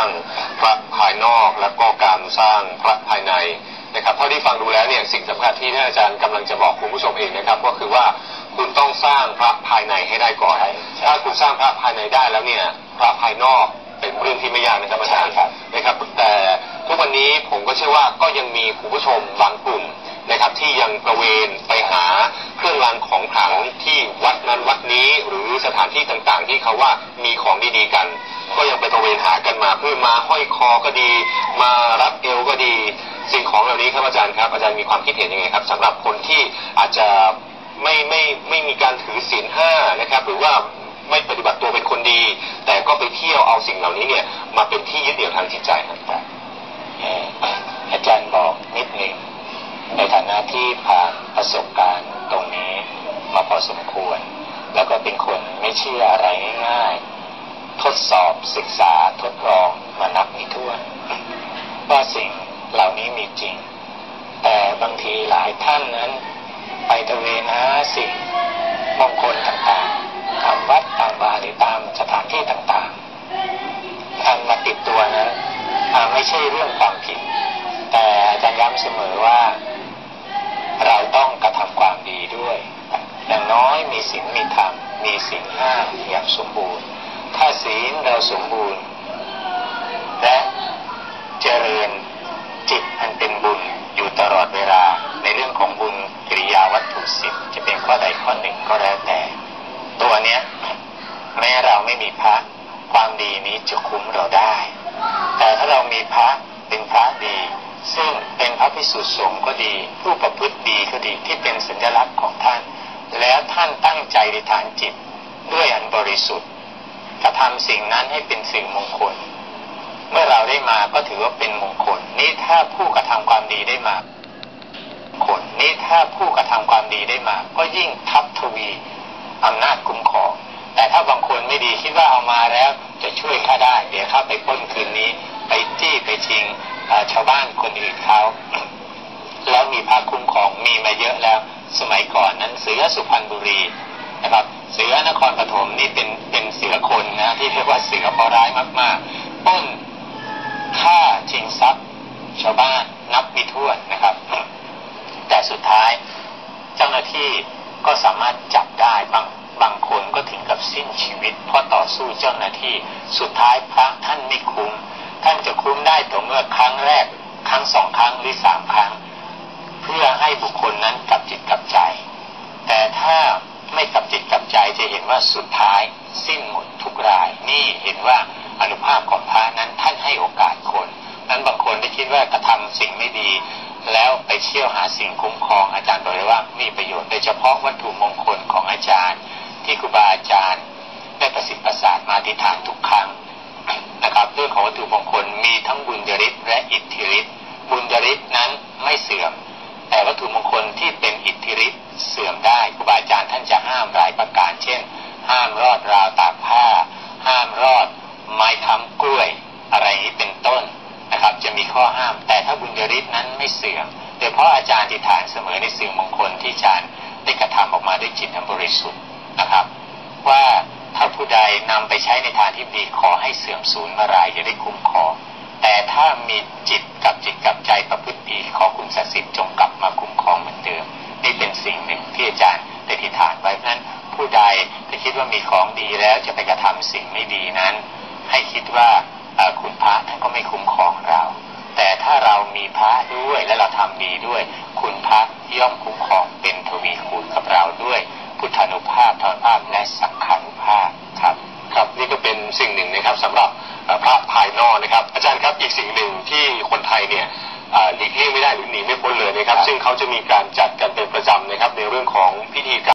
างพระภายนอกแล้วก็การสร้างพระภายในนะครับเท่าที่ฟังดูแล้วเนี่ยสิ่งสำคัญที่ท่านอาจารย์กำลังจะบอกคุณผู้ชมเองนะครับ ก็คือว่าคุณต้องสร้างพระภายในให้ได้ก่อนใช่ถ้าคุณสร้างพระภายในได้แล้วเนี่ยพระภายนอกเป็นเรื่องที่ไม่ยากนะครับอาจารย์ใช่ครับนะครับ แต่ทุกวันนี้ผมก็เชื่อว่าก็ยังมีคุณผู้ชมบางกลุ่มนะครับที่ยังตระเวนไปหาเครื่องรางของขลังที่วัดนั้นวัดนี้หรือ สถานที่ต่างๆ ที่เขาว่ามีของดีๆกัน ก็ยังไปตระเวนหากันมาเพื่อมาห้อยคอก็ดี มารับเอวก็ดี สิ่งของเหล่านี้ครับอาจารย์ครับอาจารย์มีความคิดเห็นยังไงครับสำหรับคนที่อาจจะไม่ไม่ไม่มีการถือศีลห้านะครับ หรือว่าไม่ปฏิบัติตัวเป็นคนดี แต่ก็ไปเที่ยวเอาสิ่งเหล่านี้เนี่ยมาเป็นที่ยึดเหนี่ยวทางจิตใจครับอาจารย์บอกนิดหนึ่งในฐานะที่ผ่านประสบการณ์ตรงนี้มาพอสมควร แล้วก็เป็นคนไม่เชื่ออะไรง่ายๆ ทดสอบศึกษาทดลองมานับไม่ถ้วน ว่าสิ่งเหล่านี้มีจริง แต่บางทีหลายท่านนั้น ไปตะเวนหาสิ่งมงคลต่างๆตามวัดตามวาหรือตามสถานที่ต่างๆการมาติดตัวนั้นไม่ใช่เรื่องความผิด แต่อาจารย์ย้ำเสมอว่า เราต้องกระทำความดีด้วย อย่างน้อยมีศีลมีธรรม มี ศีลห้าอย่างสมบูรณ์ ถ้าศีลเราสมบูรณ์ และเจริญจิตอันเป็นบุญอยู่ตลอดเวลาในเรื่องของบุญกิริยาวัตถุสิบจะเป็นข้อใดข้อหนึ่งก็แล้วแต่ ตัวเนี้ยแม้เราไม่มีพระความดีนี้จะคุ้มเราได้ แต่ถ้าเรามีพระเป็นพระดี ซึ่งเป็นพระพิสุทธิสงฆ์ก็ดี ผู้ประพฤติดีก็ดีที่เป็นสัญลักษณ์ของท่าน แล้วท่านตั้งใจในฐานจิต ด้วยอันบริสุทธิ์กระทำสิ่งนั้นให้เป็นสิ่งมงคล เมื่อเราได้มาก็ถือว่าเป็นมงคล นี่ถ้าผู้กระทำความดีได้มาผลนี่ถ้าผู้กระทำความดีได้มา ก็ยิ่งทับทวีอำนาจคุ้มครองแต่ถ้าบางคนไม่ดีคิดว่าเอามาแล้วจะช่วยข้าได้เดี๋ยวข้าไปป้นคืนนี้ ไปจี้ไปชิงชาวบ้านคนอื่นเขาแล้วมีพระคุ้มครองมีมาเยอะแล้ว สมัยก่อนนั้นเสือสุพรรณบุรีนะครับ เสือนครปฐมนี่เป็นเป็นเสือคนนะที่เรียกว่าเสือพอร้ายมากๆต้นฆ่าชิงทรัพย์ชาวบ้านนับไม่ถ้วนนะครับ แต่สุดท้ายเจ้าหน้าที่ก็สามารถจับได้บางบางคนก็ถึงกับสิ้นชีวิตเพราะต่อสู้เจ้าหน้าที่สุดท้ายพระท่านไม่คุ้ม ท่านจะคุ้มได้ต่อเมื่อครั้งแรก ครั้งสองครั้งหรือสามครั้ง เพื่อให้บุคคลนั้นกลับจิตกลับใจ แต่ถ้าไม่กลับจิตกลับใจจะเห็นว่า สุดท้ายสิ้นหมดทุกราย นี่เห็นว่าอนุภาพของพระนั้นท่านให้โอกาสคน นั้นบางคนได้คิดว่ากระทำสิ่งไม่ดี แล้วไปเที่ยวหาสิ่งคุ้มครองอาจารย์บอกเลยว่ามีประโยชน์โดยเฉพาะวัตถุมงคลของอาจารย์ ที่ครูบาอาจารย์ ได้ประสิทธิ์ประสาทมาที่ฐานทุกครั้งนะครับเรื่องของวัตถุมงคลมีทั้งบุญยริศและอิทธิฤทธิ์ สื่อมโดยเพราะอาจารย์ที่ฐานเสมอในสื่อมงคลที่อาจารย์ได้กระทำออกมาด้วยจิตอันบริสุทธิ์นะครับ ว่าถ้าผู้ใดนำไปใช้ในทางที่ดีขอให้เสื่อมสูญเมื่อไรจะได้คุ้มครองแต่ถ้ามีจิตกับจิตกับใจประพฤติดีขอคุณศักดิ์สิทธิ์จงกลับมาคุ้มครองเหมือนเดิมนี่เป็นสิ่งหนึ่งที่อาจารย์ได้ทิฏฐานไว้เพราะนั้นผู้ใดที่คิดว่ามีของดีแล้วจะไปกระทำสิ่งไม่ดีนั้น ให้คิดว่าคุณพระท่านก็ไม่คุ้ม ดีด้วย คุณพระย่อมคุ้มครองเป็นทวีคูณกับเราด้วย พุทธานุภาพธรรมภาพและสังขานุภาพครับครับนี่ก็เป็นสิ่งหนึ่งนะครับสำหรับเอ่อพระภายนอกนะครับ อาจารย์ครับอีกสิ่งหนึ่งที่คนไทยเนี่ยเอ่อหลีกเลี่ยงไม่ได้หรือหนีไม่พ้นเลยนะครับครับ ซึ่งเขาจะมีการจัดกันเป็นประจำนะครับในเรื่องของพิธีกรรม